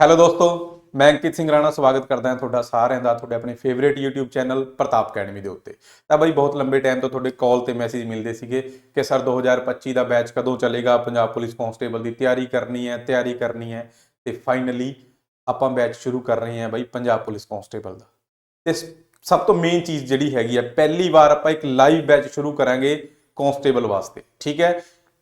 Hello ਦੋਸਤੋ, ਮੈਂ ਅੰਕਿਤ ਸਿੰਘ ਰਾਣਾ ਸਵਾਗਤ ਕਰਦਾ ਹਾਂ ਤੁਹਾਡਾ ਸਾਰਿਆਂ ਦਾ, ਤੁਹਾਡੇ ਆਪਣੇ favourite YouTube channel Pratap academy ਦੇ ਉੱਤੇ। ਤਾਂ ਬਾਈ, ਬਹੁਤ ਲੰਬੇ ਟਾਈਮ ਤੋਂ ਤੁਹਾਡੇ ਕਾਲ ਤੇ ਮੈਸੇਜ ਮਿਲਦੇ ਸੀਗੇ ਕਿ ਸਰ 2025 ਦਾ ਬੈਚ ਕਦੋਂ ਚੱਲੇਗਾ, ਪੰਜਾਬ ਪੁਲਿਸ ਕਾਂਸਟੇਬਲ ਦੀ ਤਿਆਰੀ ਕਰਨੀ ਹੈ, ਤਿਆਰੀ ਕਰਨੀ ਹੈ ਤੇ ਫਾਈਨਲੀ ਆਪਾਂ ਬੈਚ ਸ਼ੁਰੂ ਕਰ ਰਹੇ ਹਾਂ ਬਾਈ ਪੰਜਾਬ ਪੁਲਿਸ ਕਾਂਸਟੇਬਲ ਦਾ। ਤੇ ਸਭ ਤੋਂ ਮੇਨ ਚੀਜ਼ ਜਿਹੜੀ ਹੈਗੀ ਹੈ ਪਹਿਲੀ ਵਾਰ ਆਪਾਂ ਇੱਕ ਲਾਈਵ ਬੈਚ ਸ਼ੁਰੂ ਕਰਾਂਗੇ ਕਾਂਸਟੇਬਲ ਵਾਸਤੇ, ਠੀਕ ਹੈ?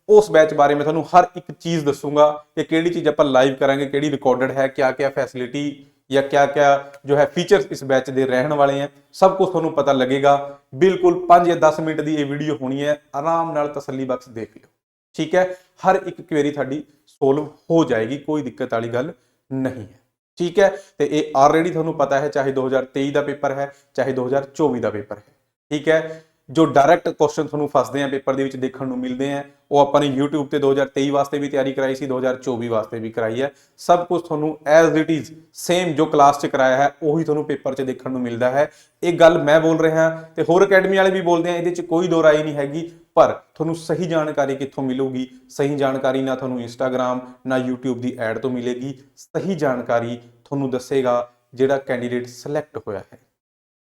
ਉਸ ਬੈਚ ਬਾਰੇ ਮੈਂ ਤੁਹਾਨੂੰ ਹਰ ਇੱਕ ਚੀਜ਼ ਦੱਸੂੰਗਾ ਕਿ ਕਿਹੜੀ ਚੀਜ਼ ਆਪਾਂ ਲਾਈਵ ਕਰਾਂਗੇ, ਕਿਹੜੀ ਰਿਕਾਰਡਡ ਹੈ ਕਿਆ ਕਿਆ ਫੈਸਿਲਿਟੀ ਜਾਂ ਕਿਆ ਕਿਆ ਜੋ ਹੈ ਫੀਚਰਸ ਇਸ ਬੈਚ ਦੇ ਰਹਿਣ ਵਾਲੇ ਹੈ, ਸਭ ਕੁਝ ਤੁਹਾਨੂੰ ਪਤਾ ਲੱਗੇਗਾ। ਬਿਲਕੁਲ 5 ਜਾਂ 10 ਮਿੰਟ ਦੀ ਇਹ ਵੀਡੀਓ ਹੋਣੀ ਹੈ। ਆਰਾਮ ਨਾਲ ਤਸੱਲੀ ਬਖਸ਼ ਦੇਖ ਲਿਓ। ਠੀਕ ਹੈ? ਹਰ ਇੱਕ ਕੁਐਰੀ ਤੁਹਾਡੀ ਸੋਲਵ ਹੋ ਜਾਏਗੀ, ਕੋਈ ਦਿੱਕਤ ਵਾਲੀ ਗੱਲ ਨਹੀਂ ਹੈ। ਠੀਕ ਹੈ? ਤੇ ਇਹ ਆਲਰੇਡੀ ਤੁਹਾਨੂੰ ਪਤਾ ਹੈ, ਚਾਹੇ 2023 ਦਾ ਪੇਪਰ ਹੈ, ਚਾਹੇ 2024 ਦਾ ਪੇਪਰ ਹੈ। ਠੀਕ ਹੈ? ਜੋ ਡਾਇਰੈਕਟ ਕੁਐਸਚਨ ਤੁਹਾਨੂੰ ਫਸਦੇ ਆ ਪੇਪਰ ਦੇ ਵਿੱਚ ਦੇਖਣ ਨੂੰ ਮਿਲਦੇ ਆ, ਉਹ ਆਪਾਂ ਨੇ YouTube ਤੇ 2023 ਵਾਸਤੇ ਵੀ ਤਿਆਰੀ ਕਰਾਈ ਸੀ 2024 ਵਾਸਤੇ ਵੀ ਕਰਾਈ ਹੈ ਸਭ ਕੁਝ ਤੁਹਾਨੂੰ ਐਜ਼ ਇਟ ਇਜ਼ ਸੇਮ ਜੋ ਕਲਾਸ 'ਚ ਕਰਾਇਆ ਹੈ, ਉਹੀ ਤੁਹਾਨੂੰ ਪੇਪਰ 'ਚ ਦੇਖਣ ਨੂੰ ਮਿਲਦਾ ਹੈ। ਇਹ ਗੱਲ ਮੈਂ ਬੋਲ ਰਿਹਾ ਤੇ ਹੋਰ ਅਕੈਡਮੀ ਵਾਲੇ ਵੀ ਬੋਲਦੇ ਆ, ਇਹਦੇ 'ਚ ਕੋਈ ਦੋ ਰਾਏ ਨਹੀਂ ਹੈਗੀ, ਪਰ ਤੁਹਾਨੂੰ ਸਹੀ ਜਾਣਕਾਰੀ ਕਿੱਥੋਂ ਮਿਲੂਗੀ? ਸਹੀ ਜਾਣਕਾਰੀ ਨਾ ਤੁਹਾਨੂੰ Instagram, ਨਾ YouTube ਦੀ ਐਡ ਤੋਂ ਮਿਲੇਗੀ। ਸਹੀ ਜਾਣਕਾਰੀ ਤੁਹਾਨੂੰ ਦੱਸੇਗਾ ਜਿਹੜਾ ਕੈਂਡੀਡੇਟ ਸਿਲੈਕਟ ਹੋਇਆ ਹੈ।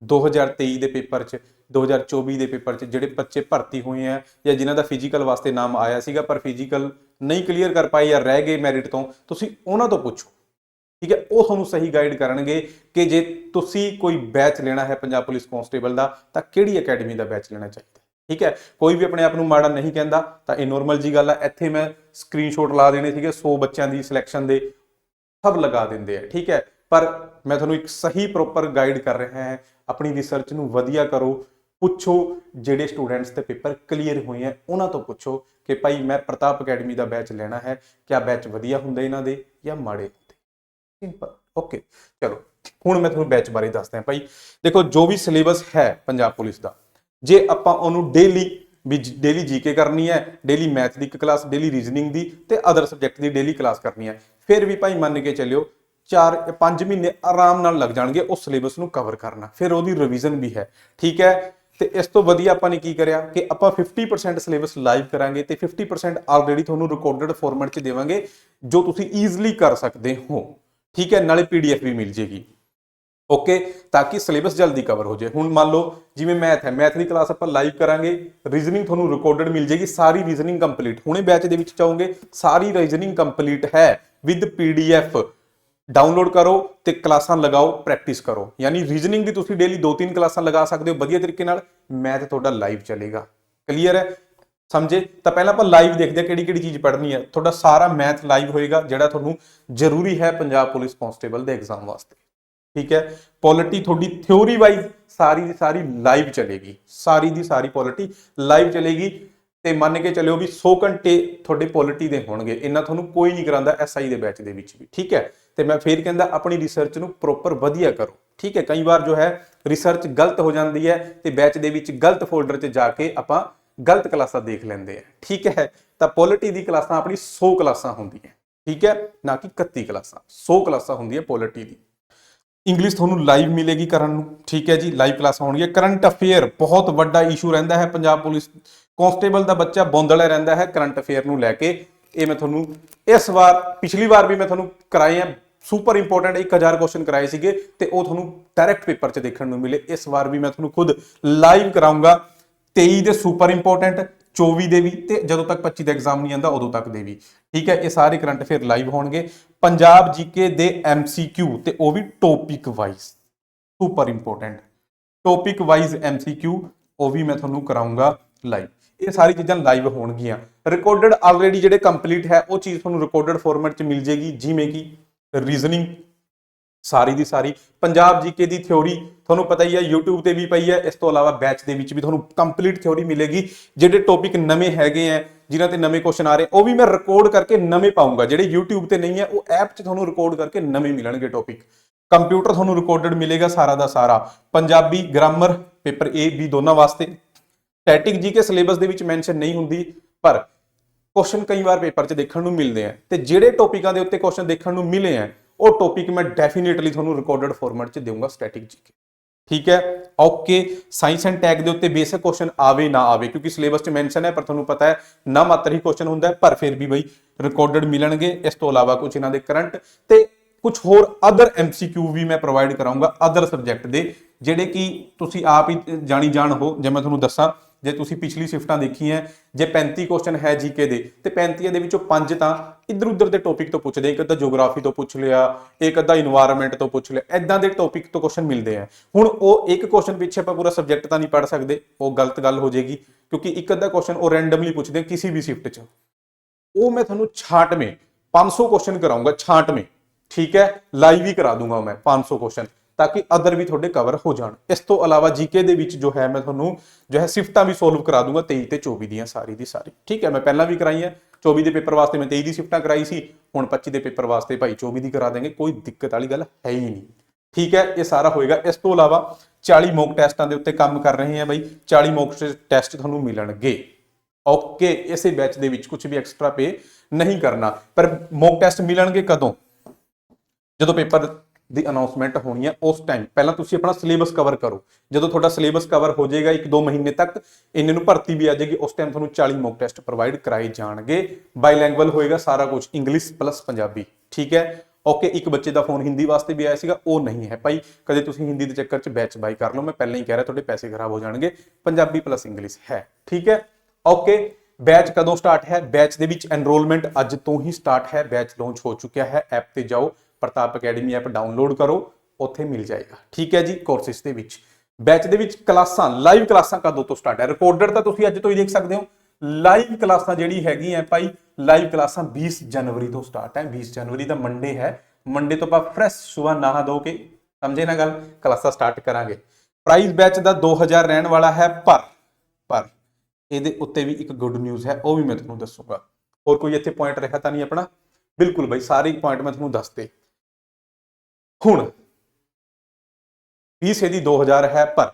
2023 ਦੇ ਪੇਪਰ 'ਚ 2024 ਦੇ ਪੇਪਰ 'ਚ ਜਿਹੜੇ ਬੱਚੇ ਭਰਤੀ ਹੋਏ ਆ ਜਾਂ ਜਿਨ੍ਹਾਂ ਦਾ ਫਿਜ਼ੀਕਲ ਵਾਸਤੇ ਨਾਮ ਆਇਆ ਸੀਗਾ, ਪਰ ਫਿਜ਼ੀਕਲ ਨਹੀਂ ਕਲੀਅਰ ਕਰ ਪਾਏ ਜਾਂ ਰਹਿ ਗਏ ਮੈਰਿਟ ਤੋਂ, ਤੁਸੀਂ ਉਹਨਾਂ ਤੋਂ ਪੁੱਛੋ। ਠੀਕ ਹੈ, ਉਹ ਤੁਹਾਨੂੰ ਸਹੀ ਗਾਈਡ ਕਰਨਗੇ ਕਿ ਜੇ ਤੁਸੀਂ ਕੋਈ ਬੈਚ ਲੈਣਾ ਹੈ ਪੰਜਾਬ ਪੁਲਿਸ ਕਾਂਸਟੇਬਲ ਦਾ, ਤਾਂ ਕਿਹੜੀ ਅਕੈਡਮੀ ਦਾ ਬੈਚ ਲੈਣਾ ਚਾਹੀਦਾ ਠੀਕ ਹੈ, ਕੋਈ ਵੀ ਆਪਣੇ ਆਪ ਨੂੰ ਮਾੜਾ ਨਹੀਂ ਕਹਿੰਦਾ, ਤਾਂ ਇਹ ਨੋਰਮਲ ਜੀ ਗੱਲ ਹੈ ਇੱਥੇ ਮੈਂ ਸਕਰੀਨਸ਼ਾਟ ਲਾ ਦੇਣੇ ਸੀਗੇ 100 ਬੱਚਿਆਂ ਦੀ ਸਿਲੈਕਸ਼ਨ ਦੇ, ਸਭ ਲਗਾ ਦਿੰਦੇ ਆ। ਠੀਕ ਹੈ ਪਰ ਮੈਂ ਤੁਹਾਨੂੰ ਇੱਕ ਸਹੀ ਪ੍ਰੋਪਰ ਗਾਈਡ ਕਰ ਰਿਹਾ ਹਾਂ। ਆਪਣੀ ਰਿਸਰਚ ਨੂੰ ਵਧੀਆ ਕਰੋ। ਪੁੱਛੋ ਜਿਹੜੇ ਸਟੂਡੈਂਟਸ ਤੇ ਪੇਪਰ ਕਲੀਅਰ ਹੋਏ ਆ, ਉਹਨਾਂ ਤੋਂ ਪੁੱਛੋ ਕਿ ਭਾਈ ਮੈਂ ਪ੍ਰਤਾਪ ਅਕੈਡਮੀ ਦਾ ਬੈਚ ਲੈਣਾ ਹੈ। ਕਿਆ ਬੈਚ ਵਧੀਆ ਹੁੰਦੇ ਇਹਨਾਂ ਦੇ ਜਾਂ ਮਾੜੇ ਹੁੰਦੇ? ਸਿੰਪਲ ਓਕੇ ਚਲੋ, ਹੁਣ ਮੈਂ ਤੁਹਾਨੂੰ ਬੈਚ ਬਾਰੇ ਦੱਸਦਾ ਹਾਂ ਭਾਈ। ਦੇਖੋ, ਜੋ ਵੀ ਸਿਲੇਬਸ ਹੈ ਪੰਜਾਬ ਪੁਲਿਸ ਦਾ, ਜੇ ਆਪਾਂ ਉਹਨੂੰ ਡੇਲੀ ਵੀ ਡੇਲੀ ਜੀਕੇ ਕਰਨੀ ਹੈ ਡੇਲੀ ਮੈਥ ਦੀ ਇੱਕ ਕਲਾਸ ਡੇਲੀ ਰੀਜ਼ਨਿੰਗ ਦੀ ਤੇ ਅਦਰ ਸਬਜੈਕਟ ਦੀ ਡੇਲੀ ਕਲਾਸ ਕਰਨੀ ਹੈ, ਫਿਰ ਵੀ ਭਾਈ ਮੰਨ ਕੇ ਚੱਲਿਓ 4 5 ਮਹੀਨੇ ਆਰਾਮ ਨਾਲ ਲੱਗ ਜਾਣਗੇ ਉਸ ਸਿਲੇਬਸ ਨੂੰ ਕਵਰ ਕਰਨਾ। ਫਿਰ ਉਹਦੀ ਰਿਵੀਜ਼ਨ ਵੀ ਹੈ। ਠੀਕ ਹੈ? ਤੇ ਇਸ ਤੋਂ ਵਧੀਆ ਆਪਾਂ ਨੇ ਕੀ ਕਰਿਆ ਕਿ ਆਪਾਂ 50% ਸਿਲੇਬਸ ਲਾਈਵ ਕਰਾਂਗੇ ਤੇ 50% ਆਲਰੇਡੀ ਤੁਹਾਨੂੰ ਰਿਕਾਰਡਡ ਫਾਰਮੈਟ 'ਚ ਦੇਵਾਂਗੇ, ਜੋ ਤੁਸੀਂ ਈਜ਼ੀਲੀ ਕਰ ਸਕਦੇ ਹੋ। ਠੀਕ ਹੈ? ਨਾਲੇ ਪੀਡੀਐਫ ਵੀ ਮਿਲ ਜੇਗੀ। ਓਕੇ ਤਾਂ ਕਿ ਸਿਲੇਬਸ ਜਲਦੀ ਕਵਰ ਹੋ ਜਾਏ। ਹੁਣ ਮੰਨ ਲਓ, ਜਿਵੇਂ ਮੈਥ ਹੈ ਮੈਥ ਦੀ ਕਲਾਸ ਆਪਾਂ ਲਾਈਵ ਕਰਾਂਗੇ ਰੀਜ਼ਨਿੰਗ ਤੁਹਾਨੂੰ ਰਿਕਾਰਡਡ ਮਿਲ ਜੇਗੀ, ਸਾਰੀ ਰੀਜ਼ਨਿੰਗ ਕੰਪਲੀਟ ਹੁਣੇ ਬੈਚ ਦੇ ਵਿੱਚ ਚਾਹੋਗੇ, ਸਾਰੀ ਰੀਜ਼ਨਿੰਗ ਕੰਪਲੀਟ ਹੈ ਵਿਦ ਪੀਡੀਐਫ ਡਾਊਨਲੋਡ ਕਰੋ ਤੇ ਕਲਾਸਾਂ ਲਗਾਓ ਪ੍ਰੈਕਟਿਸ ਕਰੋ। ਯਾਨੀ ਰੀਜ਼ਨਿੰਗ ਦੀ ਤੁਸੀਂ ਡੇਲੀ 2-3 ਕਲਾਸਾਂ ਲਗਾ ਸਕਦੇ ਹੋ ਵਧੀਆ ਤਰੀਕੇ ਨਾਲ ਮੈਥ ਤੁਹਾਡਾ ਲਾਈਵ ਚੱਲੇਗਾ। ਕਲੀਅਰ ਹੈ? ਸਮਝੇ? ਤਾਂ ਪਹਿਲਾਂ ਆਪਾਂ ਲਾਈਵ ਦੇਖਦੇ ਹਾਂ ਕਿਹੜੀ ਕਿਹੜੀ ਚੀਜ਼ ਪੜ੍ਹਨੀ ਹੈ। ਤੁਹਾਡਾ ਸਾਰਾ ਮੈਥ ਲਾਈਵ ਹੋਏਗਾ, ਜਿਹੜਾ ਤੁਹਾਨੂੰ ਜ਼ਰੂਰੀ ਹੈ ਪੰਜਾਬ ਪੁਲਿਸ ਕਾਂਸਟੇਬਲ ਦੇ ਐਗਜ਼ਾਮ ਵਾਸਤੇ। ਠੀਕ ਹੈ? ਪੋਲਿਟੀ ਤੁਹਾਡੀ ਥਿਉਰੀ ਵਾਈਜ਼ ਸਾਰੀ ਦੀ ਸਾਰੀ ਲਾਈਵ ਚਲੇਗੀ। ਸਾਰੀ ਦੀ ਸਾਰੀ ਪੋਲਿਟੀ ਲਾਈਵ ਚਲੇਗੀ। ਤੇ ਮੰਨ ਕੇ ਚੱਲਿਓ ਵੀ 100 ਘੰਟੇ ਤੁਹਾਡੇ ਪੋਲਿਟੀ ਦੇ ਹੋਣਗੇ। ਇੰਨਾ ਤੁਹਾਨੂੰ ਕੋਈ ਨਹੀਂ ਕਰਾਂਦਾ ਐਸਆਈ ਦੇ ਬੈਚ ਦੇ ਵਿੱਚ ਵੀ। ਠੀਕ ਹੈ? ਤੇ ਮੈਂ ਫੇਰ ਕਹਿੰਦਾ ਆਪਣੀ ਰਿਸਰਚ ਨੂੰ ਪ੍ਰੋਪਰ ਵਧੀਆ ਕਰੋ। ਠੀਕ ਹੈ, ਕਈ ਵਾਰ ਜੋ ਹੈ ਰਿਸਰਚ ਗਲਤ ਹੋ ਜਾਂਦੀ ਹੈ ਤੇ ਬੈਚ ਦੇ ਵਿੱਚ ਗਲਤ ਫੋਲਡਰ 'ਚ ਜਾ ਕੇ ਆਪਾਂ ਗਲਤ ਕਲਾਸਾਂ ਦੇਖ ਲੈਂਦੇ ਆ ਠੀਕ ਹੈ, ਤਾਂ ਪੋਲਿਟੀ ਦੀ ਕਲਾਸਾਂ ਆਪਣੀ 100 ਕਲਾਸਾਂ ਹੁੰਦੀਆਂ। ਠੀਕ ਹੈ, ਨਾ ਕਿ 31 ਕਲਾਸਾਂ 100 ਕਲਾਸਾਂ ਹੁੰਦੀਆਂ ਪੋਲਿਟੀ ਦੀ। ਇੰਗਲਿਸ਼ ਤੁਹਾਨੂੰ ਲਾਈਵ ਮਿਲੇਗੀ ਕਰਨ ਨੂੰ। ਠੀਕ ਹੈ ਜੀ ਲਾਈਵ ਕਲਾਸਾਂ ਹੋਣਗੀਆਂ ਕਰੰਟ ਅਫੇਅਰ ਬਹੁਤ ਵੱਡਾ ਇਸ਼ੂ ਰਹਿੰਦਾ ਹੈ ਪੰਜਾਬ ਪੁਲਿਸ। ਕਾਂਸਟੇਬਲ ਦਾ ਬੱਚਾ ਬੌਂਦਲਾ ਰਹਿੰਦਾ ਹੈ ਕਰੰਟ ਅਫੇਅਰ ਨੂੰ ਲੈ ਕੇ। ਇਹ ਮੈਂ ਤੁਹਾਨੂੰ, ਇਸ ਵਾਰ, ਪਿਛਲੀ ਵਾਰ ਵੀ ਮੈਂ ਤੁਹਾਨੂੰ ਕਰਾਏ ਆ। ਸੁਪਰ ਇੰਪੋਰਟੈਂਟ 1000 ਕੁਐਸਚਨ ਕਰਾਏ ਸੀਗੇ ਤੇ ਉਹ ਤੁਹਾਨੂੰ ਡਾਇਰੈਕਟ ਪੇਪਰ 'ਚ ਦੇਖਣ ਨੂੰ ਮਿਲੇ। ਇਸ ਵਾਰ ਵੀ ਮੈਂ ਤੁਹਾਨੂੰ ਖੁਦ ਲਾਈਵ ਕਰਾਉਂਗਾ 23 ਦੇ ਸੁਪਰ ਇੰਪੋਰਟੈਂਟ 24 ਦੇ ਵੀ ਤੇ ਜਦੋਂ ਤੱਕ 25 ਦਾ ਐਗਜ਼ਾਮ ਨਹੀਂ ਆਂਦਾ ਉਦੋਂ ਤੱਕ ਦੇ ਵੀ। ਠੀਕ ਹੈ, ਇਹ ਸਾਰੇ ਕਰੰਟ ਅਫੇਅਰ ਲਾਈਵ ਹੋਣਗੇ। ਪੰਜਾਬ ਜੀਕੇ ਦੇ ਐਮਸੀਕਿਊ ਤੇ ਉਹ ਵੀ topic wise super important topic wise MCQ ਉਹ ਵੀ ਮੈਂ ਤੁਹਾਨੂੰ ਕਰਾਉਂਗਾ ਲਾਈਵ ਇਹ ਸਾਰੀ ਚੀਜ਼ਾਂ ਲਾਈਵ ਹੋਣਗੀਆਂ। ਰਿਕਾਰਡਡ ਆਲਰੇਡੀ ਜਿਹੜੇ ਕੰਪਲੀਟ ਹੈ, ਉਹ ਚੀਜ਼ ਤੁਹਾਨੂੰ ਰਿਕਾਰਡਡ ਫਾਰਮੈਟ 'ਚ ਮਿਲ ਜੇਗੀ ਜਿਵੇਂ ਕਿ ਰੀਜ਼ਨਿੰਗ ਸਾਰੀ ਦੀ ਸਾਰੀ। ਪੰਜਾਬ ਜੀਕੇ ਦੀ ਥਿਉਰੀ ਤੁਹਾਨੂੰ ਪਤਾ ਹੀ ਹੈ, YouTube ਤੇ ਵੀ ਪਈ ਹੈ। ਇਸ ਤੋਂ ਇਲਾਵਾ ਬੈਚ ਦੇ ਵਿੱਚ ਵੀ ਤੁਹਾਨੂੰ ਕੰਪਲੀਟ ਥਿਉਰੀ ਮਿਲੇਗੀ। ਜਿਹੜੇ ਟੌਪਿਕ ਨਵੇਂ ਹੈਗੇ ਆ ਜਿਨ੍ਹਾਂ ਤੇ ਨਵੇਂ ਕੁਐਸਚਨ ਆ ਰਹੇ, ਉਹ ਵੀ ਮੈਂ ਰਿਕਾਰਡ ਕਰਕੇ ਨਵੇਂ ਪਾਉਂਗਾ ਜਿਹੜੇ YouTube ਤੇ ਨਹੀਂ ਹੈ, ਉਹ ਐਪ 'ਚ ਤੁਹਾਨੂੰ ਰਿਕਾਰਡ ਕਰਕੇ ਨਵੇਂ ਮਿਲਣਗੇ ਟੌਪਿਕ ਕੰਪਿਊਟਰ ਤੁਹਾਨੂੰ ਰਿਕਾਰਡਡ ਮਿਲੇਗਾ ਸਾਰਾ ਦਾ ਸਾਰਾ। Punjabi grammar paper A, B ਦੋਨਾਂ ਵਾਸਤੇ। ਸਟੈਟਿਕ ਜੀਕੇ ਸਿਲੇਬਸ ਦੇ ਵਿੱਚ ਮੈਂਸ਼ਨ ਨਹੀਂ ਹੁੰਦੀ, ਪਰ ਕੁਐਸਚਨ ਕਈ ਵਾਰ ਪੇਪਰ 'ਚ ਦੇਖਣ ਨੂੰ ਮਿਲਦੇ ਆ ਤੇ ਜਿਹੜੇ ਟੌਪਿਕਾਂ ਦੇ ਉੱਤੇ ਕੁਐਸਚਨ ਦੇਖਣ ਨੂੰ ਮਿਲੇ ਆ, ਉਹ ਟੌਪਿਕ ਮੈਂ ਡੈਫੀਨਿਟਲੀ ਤੁਹਾਨੂੰ ਰਿਕਾਰਡਡ ਫਾਰਮੈਟ 'ਚ ਦੇਵਾਂਗਾ ਸਟੈਟਿਕ ਜੀਕੇ ਠੀਕ ਹੈ? ਓਕੇ ਸਾਇੰਸ ਐਂਡ ਟੈਕ ਦੇ ਉੱਤੇ ਬੇਸਿਕ ਕੁਐਸਚਨ ਆਵੇ ਨਾ ਆਵੇ, ਕਿਉਂਕਿ ਸਿਲੇਬਸ 'ਚ ਮੈਂਸ਼ਨ ਹੈ, ਪਰ ਤੁਹਾਨੂੰ ਪਤਾ ਹੈ, ਨਾ ਮਾਤਰ ਹੀ ਕੁਐਸਚਨ ਹੁੰਦਾ ਪਰ ਫਿਰ ਵੀ ਬਈ ਰਿਕਾਰਡਡ ਮਿਲਣਗੇ, ਇਸ ਤੋਂ ਇਲਾਵਾ ਕੁਝ ਇਹਨਾਂ ਦੇ ਕਰੰਟ ਤੇ ਕੁਝ ਹੋਰ ਅਦਰ ਐਮਸੀਕਿਊ ਵੀ ਮੈਂ ਪ੍ਰੋਵਾਈਡ ਕਰਾਂਗਾ ਅਦਰ ਸਬਜੈਕਟ ਦੇ, ਜਿਹੜੇ ਕਿ ਤੁਸੀਂ ਆਪ ਹੀ ਜਾਣੀ ਜਾਣ ਹੋ, ਜੇ ਮੈਂ ਤੁਹਾਨੂੰ ਦੱਸਾਂ ਜੇ ਤੁਸੀਂ ਪਿਛਲੀ ਸ਼ਿਫਟਾਂ ਦੇਖੀਆਂ, ਜੇ 35 ਕੁਐਸਚਨ ਹੈ ਜੀਕੇ ਦੇ, ਤੇ 35 ਦੇ ਵਿੱਚੋਂ ਪੰਜ ਤਾਂ ਇਧਰ ਉਧਰ ਦੇ ਟੌਪਿਕ ਤੋਂ ਪੁੱਛਦੇ ਇੱਕ ਅੱਧਾ ਜੀਓਗ੍ਰਾਫੀ ਤੋਂ ਪੁੱਛ ਲਿਆ, ਇੱਕ ਅੱਧਾ এনवायरमेंट ਤੋਂ ਪੁੱਛ ਲਿਆ ਐਦਾਂ ਦੇ ਟੌਪਿਕ ਤੋਂ ਕੁਐਸਚਨ ਮਿਲਦੇ ਆ। ਹੁਣ ਉਹ ਇੱਕ ਕੁਐਸਚਨ ਪਿੱਛੇ ਆਪਾਂ ਪੂਰਾ ਸਬਜੈਕਟ ਤਾਂ ਨਹੀਂ ਪੜ ਸਕਦੇ, ਉਹ ਗਲਤ ਗੱਲ ਹੋ ਜਾਏਗੀ, ਕਿਉਂਕਿ ਇੱਕ ਅੱਧਾ ਕੁਐਸਚਨ ਉਹ ਰੈਂਡਮਲੀ ਪੁੱਛਦੇ ਕਿਸੇ ਵੀ ਸ਼ਿਫਟ 'ਚ। ਉਹ ਮੈਂ ਤੁਹਾਨੂੰ 66 500 ਕੁਐਸਚਨ ਕਰਾਉਂਗਾ 66 ਠੀਕ ਹੈ? ਲਾਈਵ ਹੀ ਕਰਾ ਦੂੰਗਾ ਮੈਂ 500 ਕੁਐਸਚਨ ਤਾਂ ਕਿ ਅਦਰ ਵੀ ਤੁਹਾਡੇ ਕਵਰ ਹੋ ਜਾਣ। ਇਸ ਤੋਂ ਇਲਾਵਾ ਜੀਕੇ ਦੇ ਵਿੱਚ ਜੋ ਹੈ, ਮੈਂ ਤੁਹਾਨੂੰ ਜੋ ਹੈ, ਸਿਫਤਾਂ ਵੀ ਸੋਲਵ ਕਰਾ ਦੂੰਗਾ 23 ਤੇ 24 ਦੀਆਂ ਸਾਰੀ ਦੀ ਸਾਰੀ। ਠੀਕ ਹੈ, ਮੈਂ ਪਹਿਲਾਂ ਵੀ ਕਰਾਈ ਹੈ। 24 ਦੇ ਪੇਪਰ ਵਾਸਤੇ ਮੈਂ 23 ਦੀ ਸਿਫਤਾਂ ਕਰਾਈ ਸੀ। ਹੁਣ 25 ਦੇ ਪੇਪਰ ਵਾਸਤੇ ਭਾਈ 24 ਦੀ ਕਰਾ ਦੇਂਗੇ ਕੋਈ ਦਿੱਕਤ ਵਾਲੀ ਗੱਲ ਹੈ ਹੀ ਨਹੀਂ। ਠੀਕ ਹੈ, ਇਹ ਸਾਰਾ ਹੋਏਗਾ। ਇਸ ਤੋਂ ਇਲਾਵਾ 40 ਮੌਕ ਟੈਸਟਾਂ ਦੇ ਉੱਤੇ ਕੰਮ ਕਰ ਰਹੇ ਹਾਂ ਬਾਈ। 40 ਮੌਕ ਟੈਸਟ ਤੁਹਾਨੂੰ ਮਿਲਣਗੇ। ਓਕੇ ਇਸੇ ਬੈਚ ਦੇ ਵਿੱਚ ਕੁਝ ਵੀ ਐਕਸਟਰਾ ਪੇ ਨਹੀਂ ਕਰਨਾ। ਪਰ ਮੌਕ ਟੈਸਟ ਮਿਲਣਗੇ ਕਦੋਂ? ਜਦੋਂ ਪੇਪਰ ਦੀ ਅਨਾਉਂਸਮੈਂਟ ਹੋਣੀ ਹੈ ਉਸ ਟਾਈਮ ਪਹਿਲਾਂ ਤੁਸੀਂ ਆਪਣਾ ਸਿਲੇਬਸ ਕਵਰ ਕਰੋ। ਜਦੋਂ ਤੁਹਾਡਾ ਸਿਲੇਬਸ ਕਵਰ ਹੋ ਜਾਏਗਾ 1-2 ਮਹੀਨੇ ਤੱਕ, ਇੰਨੇ ਨੂੰ ਭਰਤੀ ਵੀ ਆ ਜਾਏਗੀ, ਉਸ ਟਾਈਮ ਤੁਹਾਨੂੰ 40 ਮੌਕ ਟੈਸਟ ਪ੍ਰੋਵਾਈਡ ਕਰਾਏ ਜਾਣਗੇ। ਬਾਈਲੈਂਗੁਅਲ ਹੋਏਗਾ ਸਾਰਾ ਕੁਝ ਇੰਗਲਿਸ਼ ਪਲੱਸ ਪੰਜਾਬੀ। ਠੀਕ ਹੈ? ਓਕੇ ਇੱਕ ਬੱਚੇ ਦਾ ਫੋਨ ਹਿੰਦੀ ਵਾਸਤੇ ਵੀ ਆਇਆ ਸੀਗਾ, ਉਹ ਨਹੀਂ ਹੈ ਭਾਈ। ਕਦੇ ਤੁਸੀਂ ਹਿੰਦੀ ਦੇ ਚੱਕਰ 'ਚ ਬੈਚ ਬਾਈ ਕਰ ਲਓ, ਮੈਂ ਪਹਿਲਾਂ ਹੀ ਕਹਿ ਰਿਹਾ, ਤੁਹਾਡੇ ਪੈਸੇ ਖਰਾਬ ਹੋ ਜਾਣਗੇ। ਪੰਜਾਬੀ ਪਲੱਸ ਇੰਗਲਿਸ਼ ਹੈ। ਠੀਕ ਹੈ? ਓਕੇ ਬੈਚ ਕਦੋਂ ਸਟਾਰਟ ਹੈ? ਬੈਚ ਦੇ ਵਿੱਚ ਐਨਰੋਲਮੈਂਟ ਅੱਜ ਤੋਂ ਹੀ ਸਟਾਰਟ ਹੈ। ਬੈਚ ਲਾਂਚ ਹੋ ਚੁੱਕਿਆ ਹੈ ਐਪ ਤੇ ਜਾਓ। ਪ੍ਰਤਾਪ ਅਕੈਡਮੀ ਐਪ ਡਾਊਨਲੋਡ ਕਰੋ, ਉੱਥੇ ਮਿਲ ਜਾਏਗਾ। ਠੀਕ ਹੈ ਜੀ ਕੋਰਸਿਸ ਦੇ ਵਿੱਚ। ਬੈਚ ਦੇ ਵਿੱਚ ਕਲਾਸਾਂ ਲਾਈਵ ਕਲਾਸਾਂ ਕਦੋਂ ਤੋਂ ਸਟਾਰਟ ਹੈ? ਰਿਕਾਰਡਡ ਤਾਂ ਤੁਸੀਂ ਅੱਜ ਤੋਂ ਹੀ ਦੇਖ ਸਕਦੇ ਹੋ। ਲਾਈਵ ਕਲਾਸਾਂ ਜਿਹੜੀ ਹੈਗੀ ਹੈ ਭਾਈ ਲਾਈਵ ਕਲਾਸਾਂ 20 ਜਨਵਰੀ ਤੋਂ ਸਟਾਰਟ ਹੈ। 20 ਜਨਵਰੀ ਦਾ ਮੰਡੇ ਹੈ। ਮੰਡੇ ਤੋਂ ਆਪਾਂ ਫਰੈਸ਼ ਸਵੇਰ ਨਹਾ ਧੋ ਕੇ, ਸਮਝੇ ਨਾ ਗੱਲ? ਕਲਾਸਾਂ ਸਟਾਰਟ ਕਰਾਂਗੇ। ਪ੍ਰਾਈਸ ਬੈਚ ਦਾ 2000 ਰਹਿਣ ਵਾਲਾ ਹੈ ਪਰ ਪਰ, ਇਹਦੇ ਉੱਤੇ ਵੀ ਇੱਕ ਗੁੱਡ ਨਿਊਜ਼ ਹੈ, ਉਹ ਵੀ ਮੈਂ ਤੁਹਾਨੂੰ ਦੱਸੂਗਾ। ਹੋਰ ਕੋਈ ਇੱਥੇ ਪੁਆਇੰਟ ਰਿਹਾ ਤਾਂ ਨਹੀਂ ਆਪਣਾ? ਬਿਲਕੁਲ ਬਾਈ, ਸਾਰੇ ਪੁਆਇੰਟ ਮੈਂ ਤੁਹਾਨੂੰ ਦੱਸਤੇ। ਹੁਣ ਫੀਸ ਇਹਦੀ 2000 ਹੈ, ਪਰ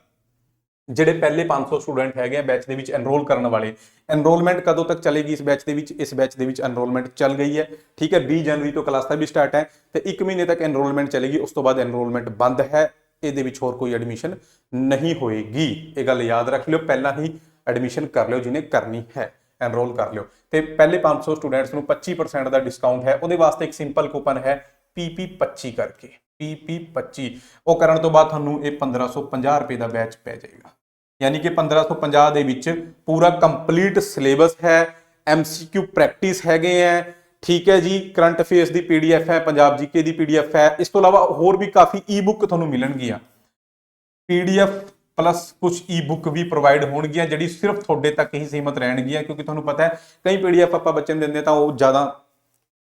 ਜਿਹੜੇ ਪਹਿਲੇ 500 ਸਟੂਡੈਂਟ ਹੈਗੇ ਆ ਬੈਚ ਦੇ ਵਿੱਚ ਐਨਰੋਲ ਕਰਨ ਵਾਲੇ ਐਨਰੋਲਮੈਂਟ ਕਦੋਂ ਤੱਕ ਚੱਲੇਗੀ ਇਸ ਬੈਚ ਦੇ ਵਿੱਚ? ਇਸ ਬੈਚ ਦੇ ਵਿੱਚ ਐਨਰੋਲਮੈਂਟ ਚੱਲ ਗਈ ਹੈ, ਠੀਕ ਹੈ 20 ਜਨਵਰੀ ਤੋਂ ਕਲਾਸਾਂ ਵੀ ਸਟਾਰਟ ਹੈ ਤੇ 1 ਮਹੀਨੇ ਤੱਕ ਐਨਰੋਲਮੈਂਟ ਚੱਲੇਗੀ, ਉਸ ਤੋਂ ਬਾਅਦ ਐਨਰੋਲਮੈਂਟ ਬੰਦ ਹੈ, ਇਹਦੇ ਵਿੱਚ ਹੋਰ ਕੋਈ ਐਡਮਿਸ਼ਨ ਨਹੀਂ ਹੋਏਗੀ। ਇਹ ਗੱਲ ਯਾਦ ਰੱਖ ਲਿਓ, ਪਹਿਲਾਂ ਹੀ ਐਡਮਿਸ਼ਨ ਕਰ ਲਿਓ ਜਿਹਨੇ ਕਰਨੀ ਹੈ ਐਨਰੋਲ ਕਰ ਲਿਓ। ਤੇ ਪਹਿਲੇ 500 ਸਟੂਡੈਂਟਸ ਨੂੰ 25% ਦਾ ਡਿਸਕਾਊਂਟ ਹੈ, ਉਹਦੇ ਵਾਸਤੇ ਇੱਕ ਸਿੰਪਲ ਕੂਪਨ ਹੈ PP25 ਕਰਕੇ। PP25 ਉਹ ਕਰਨ ਤੋਂ ਬਾਅਦ ਤੁਹਾਨੂੰ ਇਹ 1550 ਰੁਪਏ ਦਾ ਬੈਚ ਪੈ ਜਾਏਗਾ। ਯਾਨੀ ਕਿ 1550 ਦੇ ਵਿੱਚ ਪੂਰਾ ਕੰਪਲੀਟ ਸਿਲੇਬਸ ਹੈ MCQ ਪ੍ਰੈਕਟਿਸ ਹੈਗੇ ਹੈ ਠੀਕ ਹੈ ਜੀ, ਕਰੰਟ ਅਫੇਅਰਸ ਦੀ ਪੀਡੀਐਫ ਹੈ, ਪੰਜਾਬ ਜੀਕੇ ਦੀ ਪੀਡੀਐਫ ਹੈ, ਇਸ ਤੋਂ ਇਲਾਵਾ ਹੋਰ ਵੀ ਕਾਫੀ ਈ-ਬੁੱਕ ਤੁਹਾਨੂੰ ਮਿਲਣਗੀਆਂ। ਪੀਡੀਐਫ ਪਲੱਸ ਕੁਝ ਈ-ਬੁੱਕ ਵੀ ਪ੍ਰੋਵਾਈਡ ਹੋਣਗੀਆਂ, ਜਿਹੜੀ ਸਿਰਫ ਤੁਹਾਡੇ ਤੱਕ ਹੀ ਸੀਮਤ ਰਹਿਣਗੀਆਂ, ਕਿਉਂਕਿ ਤੁਹਾਨੂੰ ਪਤਾ ਹੈ, ਕਈ ਪੀਡੀਐਫ ਆਪਾਂ ਬੱਚਿਆਂ ਨੂੰ ਦਿੰਦੇ ਤਾਂ ਉਹ ਜ਼ਿਆਦਾ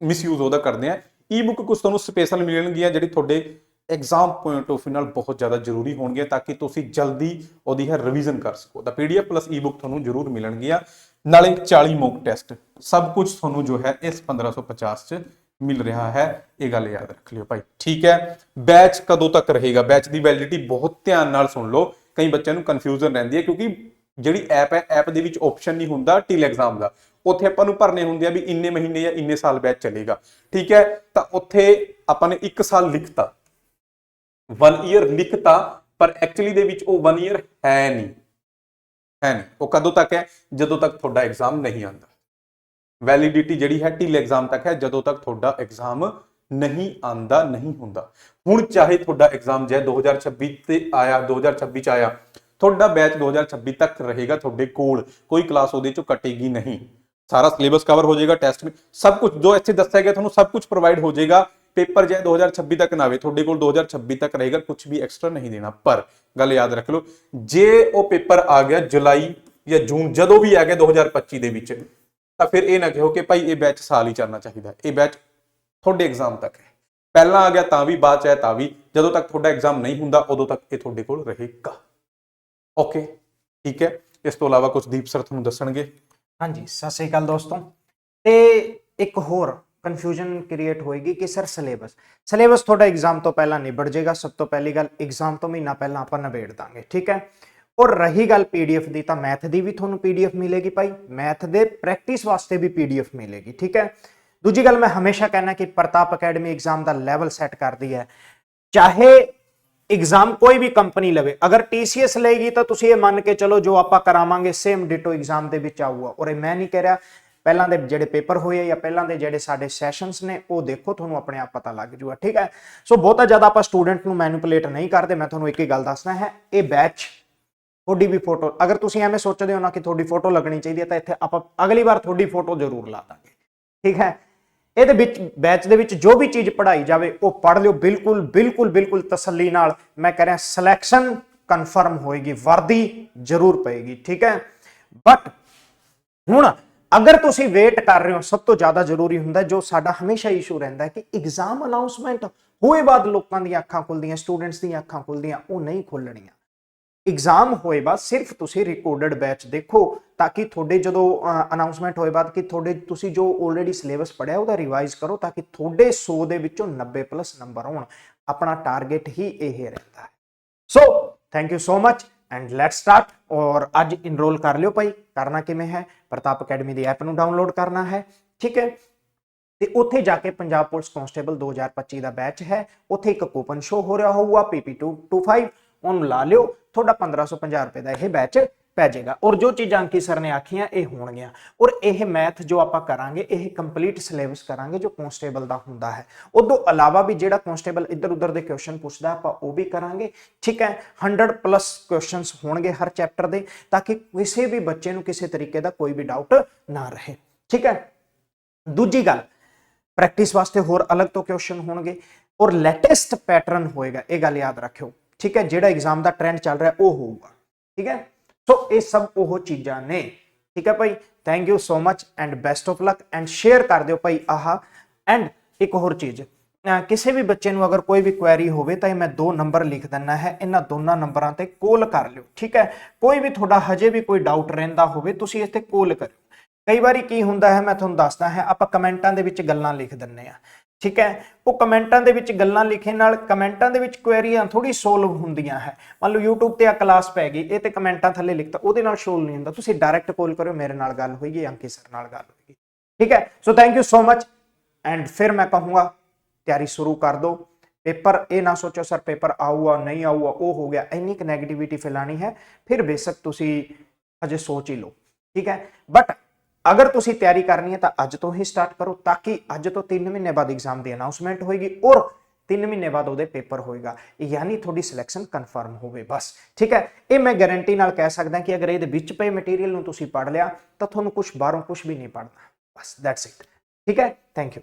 ਮਿਸਯੂਜ਼ ਉਹਦਾ ਕਰਦੇ ਆ। ਈ-ਬੁੱਕ ਕੁਝ ਤੁਹਾਨੂੰ ਸਪੈਸ਼ਲ ਮਿਲਣਗੀਆਂ ਜਿਹੜੀ ਤੁਹਾਡੇ ਐਗਜ਼ਾਮ ਪੁਆਇੰਟ ਆਫ ਨਾਲ ਬਹੁਤ ਜ਼ਿਆਦਾ ਜ਼ਰੂਰੀ ਹੋਣਗੇ ਤਾਂ ਕਿ ਤੁਸੀਂ ਜਲਦੀ ਉਹਦੀ ਹੈ ਰਿਵੀਜ਼ਨ ਕਰ ਸਕੋ। ਤਾਂ ਪੀਡੀਐਫ ਪਲੱਸ ਈ-ਬੁੱਕ ਤੁਹਾਨੂੰ ਜ਼ਰੂਰ ਮਿਲਣਗੀਆਂ। ਨਾਲੇ 40 ਮੌਕ ਟੈਸਟ ਸਭ ਕੁਝ ਤੁਹਾਨੂੰ ਜੋ ਹੈ ਇਸ 1550 ਚ ਮਿਲ ਰਿਹਾ ਹੈ। ਇਹ ਗੱਲ ਯਾਦ ਰੱਖ ਲਿਓ ਭਾਈ। ਠੀਕ ਹੈ? ਬੈਚ ਕਦੋਂ ਤੱਕ ਰਹੇਗਾ? ਬੈਚ ਦੀ ਵੈਲਿਡਿਟੀ ਬਹੁਤ ਧਿਆਨ ਨਾਲ ਸੁਣ ਲਓ। ਕਈ ਬੱਚਿਆਂ ਨੂੰ ਕਨਫਿਊਜ਼ਨ ਰਹਿੰਦੀ ਹੈ ਕਿਉਂਕਿ ਜਿਹੜੀ ਐਪ ਹੈ ਐਪ ਦੇ ਵਿੱਚ ਆਪਸ਼ਨ ਨਹੀਂ ਹੁੰਦਾ ਟਿਲ ਐਗਜ਼ਾਮ ਦਾ। ਉੱਥੇ ਆਪਾਂ ਨੂੰ ਭਰਨੇ ਹੁੰਦੇ ਆ ਵੀ ਇੰਨੇ ਮਹੀਨੇ ਜਾਂ ਇੰਨੇ ਸਾਲ ਬੈਚ ਚੱਲੇਗਾ। ਠੀਕ ਹੈ? ਤਾਂ ਉੱਥੇ ਆਪਾਂ ਨੇ 1 ਸਾਲ ਲਿਖਤਾ। 1 ਇਅਰ ਲਿਖਤਾ, ਪਰ ਐਕਚੁਅਲੀ ਦੇ ਵਿੱਚ ਉਹ 1 ਇਅਰ ਹੈ ਨਹੀਂ। ਹੈ ਨਹੀਂ। ਉਹ ਕਦੋਂ ਤੱਕ ਹੈ? ਜਦੋਂ ਤੱਕ ਤੁਹਾਡਾ ਐਗਜ਼ਾਮ ਨਹੀਂ ਆਉਂਦਾ। ਵੈਲਿਡਿਟੀ ਜਿਹੜੀ ਹੈ ਟਿਲ ਐਗਜ਼ਾਮ ਤੱਕ ਹੈ। ਜਦੋਂ ਤੱਕ ਤੁਹਾਡਾ ਐਗਜ਼ਾਮ ਨਹੀਂ ਆਂਦਾ ਨਹੀਂ ਹੁੰਦਾ। ਹੁਣ ਚਾਹੇ ਤੁਹਾਡਾ ਐਗਜ਼ਾਮ ਜੇ 2026 ਤੇ ਆਇਆ 2026 ਚ ਆਇਆ ਤੁਹਾਡਾ ਬੈਚ 2026 ਤੱਕ ਰਹੇਗਾ ਤੁਹਾਡੇ ਕੋਲ। ਕੋਈ ਕਲਾਸ ਉਹਦੇ ਚੋਂ ਕਟੇਗੀ ਨਹੀਂ। ਸਾਰਾ ਸਿਲੇਬਸ ਕਵਰ ਹੋ ਜਾਏਗਾ ਟੈਸਟ ਵੀ ਸਭ ਕੁਝ ਜੋ ਇੱਥੇ ਦੱਸਿਆ ਗਿਆ ਤੁਹਾਨੂੰ ਸਭ ਕੁਝ ਪ੍ਰੋਵਾਈਡ ਹੋ ਜਾਏਗਾ। ਪੇਪਰ ਜੇ 2026 ਤੱਕ ਨਾ ਆਵੇ, ਤੁਹਾਡੇ ਕੋਲ 2026 ਤੱਕ ਰਹੇਗਾ ਕੁਝ ਵੀ ਐਕਸਟਰਾ ਨਹੀਂ ਦੇਣਾ। ਪਰ ਗੱਲ ਯਾਦ ਰੱਖ ਲਓ, ਜੇ ਉਹ ਪੇਪਰ ਆ ਗਿਆ ਜੁਲਾਈ ਜਾਂ ਜੂਨ, ਜਦੋਂ ਵੀ ਆ ਗਿਆ 2025 ਦੇ ਵਿੱਚ, ਤਾਂ ਫਿਰ ਇਹ ਨਾ ਕਹੋ ਕਿ ਭਾਈ ਇਹ ਬੈਚ ਸਾਲ ਹੀ ਚੱਲਣਾ ਚਾਹੀਦਾ। ਇਹ ਬੈਚ ਤੁਹਾਡੇ ਐਗਜ਼ਾਮ ਤੱਕ ਹੈ। ਪਹਿਲਾਂ ਆ ਗਿਆ ਤਾਂ ਵੀ, ਬਾਅਦ ਚ ਹੈ ਤਾਂ ਵੀ। ਜਦੋਂ ਤੱਕ ਤੁਹਾਡਾ ਐਗਜ਼ਾਮ ਨਹੀਂ ਹੁੰਦਾ, ਉਦੋਂ ਤੱਕ ਇਹ ਤੁਹਾਡੇ ਕੋਲ ਰਹੇਗਾ। ਓਕੇ ਠੀਕ ਹੈ। ਇਸ ਤੋਂ ਇਲਾਵਾ ਕੁਝ ਦੀਪ ਸਰ ਤੁਹਾਨੂੰ ਦੱਸਣਗੇ? ਹਾਂਜੀ, ਸਤਿ ਸ੍ਰੀ ਅਕਾਲ ਦੋਸਤੋ। ਤੇ ਇੱਕ ਹੋਰ ਕਨਫਿਊਜ਼ਨ ਕ੍ਰੀਏਟ ਹੋਏਗੀ ਕਿ ਸਰ ਸਿਲੇਬਸ ਸਿਲੇਬਸ ਤੁਹਾਡਾ ਐਗਜ਼ਾਮ ਤੋਂ ਪਹਿਲਾਂ ਨਿਬੜ ਜਾਏਗਾ। ਸਭ ਤੋਂ ਪਹਿਲੀ ਗੱਲ ਐਗਜ਼ਾਮ ਤੋਂ ਮਹੀਨਾ ਪਹਿਲਾਂ ਆਪਾਂ ਨਿਬੇੜ ਦਾਂਗੇ, ਠੀਕ ਹੈ। ਔਰ ਰਹੀ ਗੱਲ ਪੀਡੀਐਫ ਦੀ, ਤਾਂ ਮੈਥ ਦੀ ਵੀ ਤੁਹਾਨੂੰ ਪੀਡੀਐਫ ਮਿਲੇਗੀ ਭਾਈ। ਮੈਥ ਦੇ ਪ੍ਰੈਕਟਿਸ ਵਾਸਤੇ ਵੀ ਪੀਡੀਐਫ ਮਿਲੇਗੀ, ਠੀਕ ਹੈ। ਦੂਜੀ ਗੱਲ, ਮੈਂ ਹਮੇਸ਼ਾ ਕਹਿਣਾ ਕਿ ਪ੍ਰਤਾਪ ਅਕੈਡਮੀ ਐਗਜ਼ਾਮ ਦਾ ਲੈਵਲ ਸੈੱਟ ਕਰਦੀ ਹੈ। ਚਾਹੇ ਐਗਜ਼ਾਮ ਕੋਈ ਵੀ ਕੰਪਨੀ ਲਵੇ, ਅਗਰ TCS ਲਏਗੀ ਤਾਂ ਤੁਸੀਂ ਇਹ ਮੰਨ ਕੇ ਚਲੋ ਜੋ ਆਪਾਂ ਕਰਾਵਾਂਗੇ ਸੇਮ ਡਿਟੋ ਐਗਜ਼ਾਮ ਦੇ ਵਿੱਚ ਆਊਗਾ। ਔਰ ਇਹ ਮੈਂ ਨਹੀਂ ਕਹਿ ਰਿਹਾ, ਪਹਿਲਾਂ ਦੇ ਜਿਹੜੇ ਪੇਪਰ ਹੋਏ ਜਾਂ ਪਹਿਲਾਂ ਦੇ ਜਿਹੜੇ ਸਾਡੇ ਸੈਸ਼ਨਸ ਨੇ, ਉਹ ਦੇਖੋ, ਤੁਹਾਨੂੰ ਆਪਣੇ ਆਪ ਪਤਾ ਲੱਗ ਜੂਗਾ, ਠੀਕ ਹੈ? ਸੋ ਬਹੁਤਾ ਜ਼ਿਆਦਾ ਆਪਾਂ ਸਟੂਡੈਂਟ ਨੂੰ ਮੈਨੀਪੂਲੇਟ ਨਹੀਂ ਕਰਦੇ, ਮੈਂ ਤੁਹਾਨੂੰ ਇੱਕ ਹੀ ਗੱਲ ਦੱਸਣਾ ਹੈ, ਇਹ ਬੈਚ ਤੁਹਾਡੀ ਵੀ ਫੋਟੋ ਅਗਰ ਤੁਸੀਂ ਐਵੇਂ ਸੋਚਦੇ ਹੋ ਨਾ ਕਿ ਤੁਹਾਡੀ ਫੋਟੋ ਲੱਗਣੀ ਚਾਹੀਦੀ ਹੈ, ਤਾਂ ਇੱਥੇ ਆਪਾਂ ਅਗਲੀ ਵਾਰ ਤੁਹਾਡੀ ਫੋਟੋ ਜ਼ਰੂਰ ਲਾ ਦਾਂਗੇ, ਠੀਕ ਹੈ? ਇਹਦੇ ਵਿੱਚ ਬੈਚ ਦੇ ਵਿੱਚ ਜੋ ਵੀ ਚੀਜ਼ ਪੜ੍ਹਾਈ ਜਾਵੇ, ਉਹ ਪੜ੍ਹ ਲਿਓ। ਬਿਲਕੁਲ ਬਿਲਕੁਲ ਬਿਲਕੁਲ ਤਸੱਲੀ ਨਾਲ ਮੈਂ ਕਹਿ ਰਿਹਾ ਸਿਲੈਕਸ਼ਨ ਕਨਫਰਮ ਹੋਏਗੀ, ਵਰਦੀ ਜ਼ਰੂਰ ਪਏਗੀ, ਠੀਕ ਹੈ? ਬਟ ਹੁਣ ਅਗਰ ਤੁਸੀਂ ਵੇਟ ਕਰ ਰਹੇ ਹੋ, ਸਭ ਤੋਂ ਜ਼ਿਆਦਾ ਜ਼ਰੂਰੀ ਹੁੰਦਾ ਜੋ ਸਾਡਾ ਹਮੇਸ਼ਾ ਇਸ਼ੂ ਰਹਿੰਦਾ ਹੈ ਕਿ ਐਗਜ਼ਾਮ ਅਨਾਉਂਸਮੈਂਟ ਹੋਏ ਬਾਅਦ ਲੋਕਾਂ ਦੀਆਂ ਅੱਖਾਂ ਖੁੱਲਦੀਆਂ ਸਟੂਡੈਂਟਸ ਦੀਆਂ ਅੱਖਾਂ ਖੁੱਲਦੀਆਂ ਉਹ ਨਹੀਂ ਖੁੱਲਣੀਆਂ ਐਗਜ਼ਾਮ ਹੋਏ ਬਾਅਦ ਸਿਰਫ ਤੁਸੀਂ ਰਿਕਾਰਡਡ ਬੈਚ ਦੇਖੋ ਤਾਂ ਕਿ ਤੁਹਾਡੇ ਜਦੋਂ ਅਨਾਉਂਸਮੈਂਟ ਹੋਏ ਬਾਅਦ ਕਿ ਤੁਹਾਡੇ, ਤੁਸੀਂ ਜੋ ਆਲਰੇਡੀ ਸਿਲੇਬਸ ਪੜਿਆ ਉਹਦਾ ਰਿਵਾਈਜ਼ ਕਰੋ ਤਾਂ ਕਿ ਤੁਹਾਡੇ 100 ਦੇ ਵਿੱਚੋਂ 90 ਪਲੱਸ ਨੰਬਰ ਆਉਣ ਆਪਣਾ ਟਾਰਗੇਟ ਹੀ ਇਹ ਰਹਿੰਦਾ ਹੈ। So thank you so much and let's start ਔਰ ਅੱਜ ਇਨਰੋਲ ਕਰ ਲਿਓ ਭਾਈ। ਕਰਨਾ ਕਿਵੇਂ ਹੈ? ਪ੍ਰਤਾਪ ਅਕੈਡਮੀ ਦੀ ਐਪ ਨੂੰ ਡਾਊਨਲੋਡ ਕਰਨਾ ਹੈ। ਠੀਕ ਹੈ? ਤੇ ਉੱਥੇ ਜਾ ਕੇ ਪੰਜਾਬ ਪੁਲਿਸ ਕਾਂਸਟੇਬਲ 2025 ਦਾ ਬੈਚ ਹੈ। ਉੱਥੇ ਇੱਕ ਕੂਪਨ ਸ਼ੋ ਹੋ ਰਿਹਾ ਹੋਊਗਾ PP225 ਉਹਨੂੰ ਲਾ ਲਿਓ। ਤੁਹਾਡਾ 1550 ਰੁਪਏ ਦਾ ਇਹ ਬੈਚ ਪੈ ਜਾਏਗਾ। ਔਰ ਜੋ ਚੀਜ਼ਾਂ ਅੰਕੀ ਸਰ ਨੇ ਆਖੀਆਂ, ਇਹ ਹੋਣਗੀਆਂ। ਔਰ ਇਹ ਮੈਥ ਜੋ ਆਪਾਂ ਕਰਾਂਗੇ, ਇਹ ਕੰਪਲੀਟ ਸਿਲੇਬਸ ਕਰਾਂਗੇ ਜੋ ਕਾਂਸਟੇਬਲ ਦਾ ਹੁੰਦਾ ਹੈ। ਉਦੋਂ ਇਲਾਵਾ ਵੀ ਜਿਹੜਾ ਕਾਂਸਟੇਬਲ ਇੱਧਰ ਉੱਧਰ ਦੇ ਕੁਐਸਚਨ ਪੁੱਛਦਾ, ਆਪਾਂ ਉਹ ਵੀ ਕਰਾਂਗੇ। ਠੀਕ ਹੈ? 100 ਪਲੱਸ ਕੁਐਸਚਨਸ ਹੋਣਗੇ ਹਰ ਚੈਪਟਰ ਦੇ, ਤਾਂ ਕਿ ਕਿਸੇ ਵੀ ਬੱਚੇ ਨੂੰ ਕਿਸੇ ਤਰੀਕੇ ਦਾ ਕੋਈ ਵੀ ਡਾਊਟ ਨਾ ਰਹੇ। ਠੀਕ ਹੈ? ਦੂਜੀ ਗੱਲ ਪ੍ਰੈਕਟਿਸ ਵਾਸਤੇ ਹੋਰ ਅਲੱਗ ਤੋਂ ਕੁਐਸਚਨ ਹੋਣਗੇ। ਔਰ ਲੈਟੈਸਟ ਪੈਟਰਨ ਹੋਏਗਾ, ਇਹ ਗੱਲ ਯਾਦ ਰੱਖਿਓ। ਠੀਕ ਹੈ, ਜਿਹੜਾ ਐਗਜ਼ਾਮ ਦਾ ਟ੍ਰੈਂਡ ਚੱਲ ਰਿਹਾ, ਉਹ ਹੋਊਗਾ। ਠੀਕ ਹੈ? ਸੋ ਇਹ ਸਭ ਉਹ ਚੀਜ਼ਾਂ ਨੇ। ਠੀਕ ਹੈ ਭਾਈ? Thank you so much and best of luck and share ਕਰ ਦਿਓ ਭਾਈ ਆਹ। ਐਂਡ ਇੱਕ ਹੋਰ ਚੀਜ਼ ਕਿਸੇ ਵੀ ਬੱਚੇ ਨੂੰ ਅਗਰ ਕੋਈ ਵੀ ਕੁਐਰੀ ਹੋਵੇ, ਤਾਂ ਇਹ ਮੈਂ ਦੋ ਨੰਬਰ ਲਿਖ ਦਿੰਨਾ ਹੈ। ਇਹਨਾਂ ਦੋਨਾਂ ਨੰਬਰਾਂ ਤੇ ਕੋਲ ਕਰ ਲਿਓ। ਠੀਕ ਹੈ? ਕੋਈ ਵੀ ਤੁਹਾਡਾ ਹਜੇ ਵੀ ਕੋਈ ਡਾਊਟ ਰਹਿੰਦਾ ਹੋਵੇ, ਤੁਸੀਂ ਇੱਥੇ ਕੋਲ ਕਰਿਓ। ਕਈ ਵਾਰੀ ਕੀ ਹੁੰਦਾ ਹੈ, ਮੈਂ ਤੁਹਾਨੂੰ ਦੱਸਦਾ ਹੈ, ਆਪਾਂ ਕਮੈਂਟਾਂ ਦੇ ਵਿੱਚ ਗੱਲਾਂ ਲਿਖ ਦਿੰਨੇ ਆ ਠੀਕ ਹੈ? ਉਹ ਕਮੈਂਟਾਂ ਦੇ ਵਿੱਚ ਗੱਲਾਂ ਲਿਖੇ ਨਾਲ ਕਮੈਂਟਾਂ ਦੇ ਵਿੱਚ ਕੁਐਰੀਆਂ ਥੋੜੀ ਸੋਲਵ ਹੁੰਦੀਆਂ ਹੈ। ਮੰਨ ਲਓ YouTube ਤੇ ਆ ਕਲਾਸ ਪੈ ਗਈ, ਇਹ ਤੇ ਕਮੈਂਟਾਂ ਥੱਲੇ ਲਿਖਤਾ, ਉਹਦੇ ਨਾਲ ਸੋਲਵ ਨਹੀਂ ਹੁੰਦਾ। ਤੁਸੀਂ ਡਾਇਰੈਕਟ ਕਾਲ ਕਰਿਓ, ਮੇਰੇ ਨਾਲ ਗੱਲ ਹੋਈਗੀ ਅੰਕਿ ਸਰ ਨਾਲ ਗੱਲ ਹੋਈਗੀ ਠੀਕ ਹੈ? So thank you so much and ਫਿਰ ਮੈਂ ਕਹੂੰਗਾ, ਤਿਆਰੀ ਸ਼ੁਰੂ ਕਰ ਦਿਓ। ਪੇਪਰ ਇਹ ਨਾ ਸੋਚੋ ਸਰ ਪੇਪਰ ਆਊਗਾ, ਨਹੀਂ ਆਊਗਾ, ਉਹ ਹੋ ਗਿਆ। ਇੰਨੀ ਕੁ ਨੈਗੇਟਿਵਿਟੀ ਫੈਲਾਣੀ ਹੈ, ਫਿਰ ਬੇਸ਼ੱਕ ਤੁਸੀਂ ਅਜੇ ਸੋਚ ਹੀ ਲਓ। ਠੀਕ ਹੈ? ਬਟ ਅਗਰ ਤੁਸੀਂ ਤਿਆਰੀ ਕਰਨੀ ਹੈ ਤਾਂ ਅੱਜ ਤੋਂ ਹੀ ਸਟਾਰਟ ਕਰੋ ਤਾਂ ਕਿ ਅੱਜ ਤੋਂ 3 ਮਹੀਨੇ ਬਾਅਦ ਐਗਜ਼ਾਮ ਦੀ ਅਨਾਉਂਸਮੈਂਟ ਹੋਏਗੀ ਔਰ 3 ਮਹੀਨੇ ਬਾਅਦ ਉਹਦੇ ਪੇਪਰ ਹੋਏਗਾ। ਯਾਨੀ ਤੁਹਾਡੀ ਸਿਲੈਕਸ਼ਨ ਕਨਫਰਮ ਹੋਵੇ ਬਸ। ਠੀਕ ਹੈ? ਇਹ ਮੈਂ ਗਾਰੰਟੀ ਨਾਲ ਕਹਿ ਸਕਦਾ ਕਿ ਅਗਰ ਇਹਦੇ ਵਿੱਚ ਪਏ ਮਟੀਰੀਅਲ ਨੂੰ ਤੁਸੀਂ ਪੜ੍ਹ ਲਿਆ ਤਾਂ ਤੁਹਾਨੂੰ ਕੁਝ ਬਾਹਰੋਂ ਕੁਝ ਵੀ ਨਹੀਂ ਪੜਨਾ ਬਸ ਦੈਟਸ ਇਟ ਠੀਕ ਹੈ? Thank you